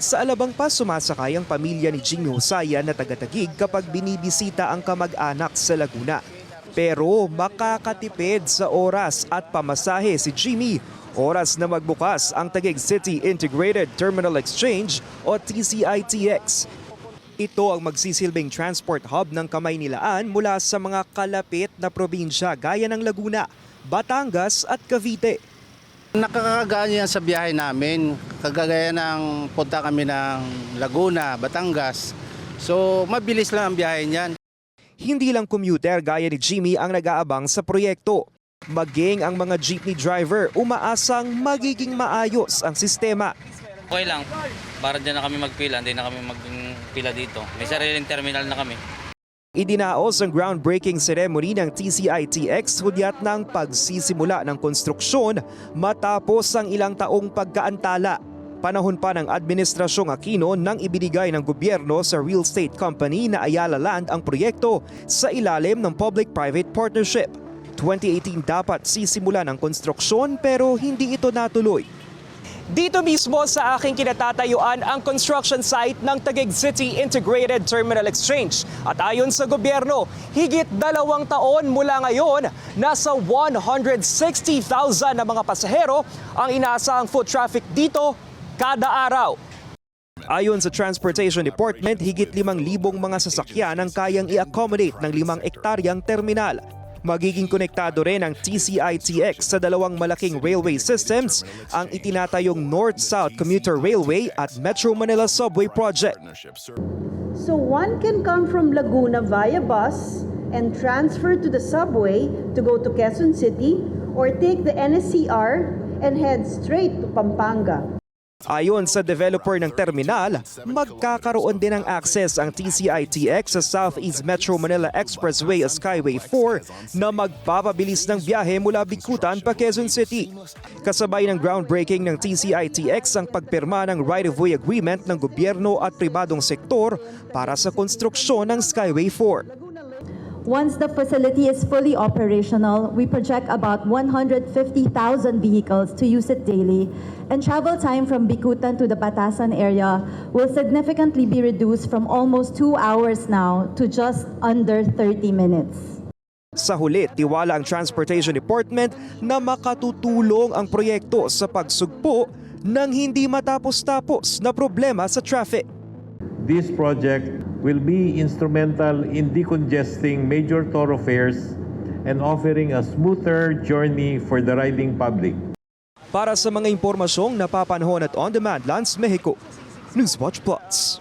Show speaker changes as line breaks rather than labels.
Sa Alabang pa sumasakay ang pamilya ni Jimmy Husaya na taga-tagig kapag binibisita ang kamag-anak sa Laguna. Pero makakatipid sa oras at pamasahe si Jimmy. Oras na magbukas ang Taguig City Integrated Terminal Exchange o TCITX. Ito ang magsisilbing transport hub ng kamay nilaan mula sa mga kalapit na probinsya gaya ng Laguna, Batangas at Cavite.
Nakakagaan yan sa biyahe namin. Kagagaya ng punta kami ng Laguna, Batangas. So, mabilis lang ang biyahe niyan.
Hindi lang commuter gaya ni Jimmy ang nag-aabang sa proyekto. Maging ang mga jeepney driver umaasang magiging maayos ang sistema.
Okay lang. Para dyan na kami magpila, hindi na kami magpila dito. May sariling terminal na kami.
Idinaos ang groundbreaking ceremony ng TCITX hudyat ng pagsisimula ng konstruksyon matapos ang ilang taong pagkaantala. Panahon pa ng Administrasyong Aquino nang ibinigay ng gobyerno sa real estate company na Ayala Land ang proyekto sa ilalim ng Public-Private Partnership. 2018 dapat sisimula ng konstruksyon pero hindi ito natuloy. Dito mismo sa aking kinatatayuan ang construction site ng Taguig City Integrated Terminal Exchange. At ayon sa gobyerno, higit dalawang taon mula ngayon, nasa 160,000 na mga pasahero ang inaasahang foot traffic dito kada araw. Ayon sa Transportation Department, higit 5,000 mga sasakyan ang kayang i-accommodate ng 5 ektaryang terminal. Magiging konektado rin ang TCITX sa dalawang malaking railway systems, ang itinatayong North-South Commuter Railway at Metro Manila Subway Project.
So one can come from Laguna via bus and transfer to the subway to go to Quezon City or take the NSCR and head straight to Pampanga.
Ayon sa developer ng terminal, magkakaroon din ng access ang TCITX sa Southeast Metro Manila Expressway o Skyway 4 na magpapabilis ng biyahe mula Bikutan pa Quezon City. Kasabay ng groundbreaking ng TCITX ang pagpirma ng right-of-way agreement ng gobyerno at pribadong sektor para sa konstruksyon ng Skyway 4.
Once the facility is fully operational, we project about 150,000 vehicles to use it daily, and travel time from Bikutan to the Batasan area will significantly be reduced from almost two hours now to just under 30 minutes.
Sa huli, tiwala ang Transportation Department na makatutulong ang proyekto sa pagsugpo ng hindi matapos-tapos na problema sa traffic.
This project will be instrumental in decongesting major thoroughfares and offering a smoother journey for the riding public.
Para sa mga impormasyong napapanahon at on-demand Lance Mexico, Newswatch Plus.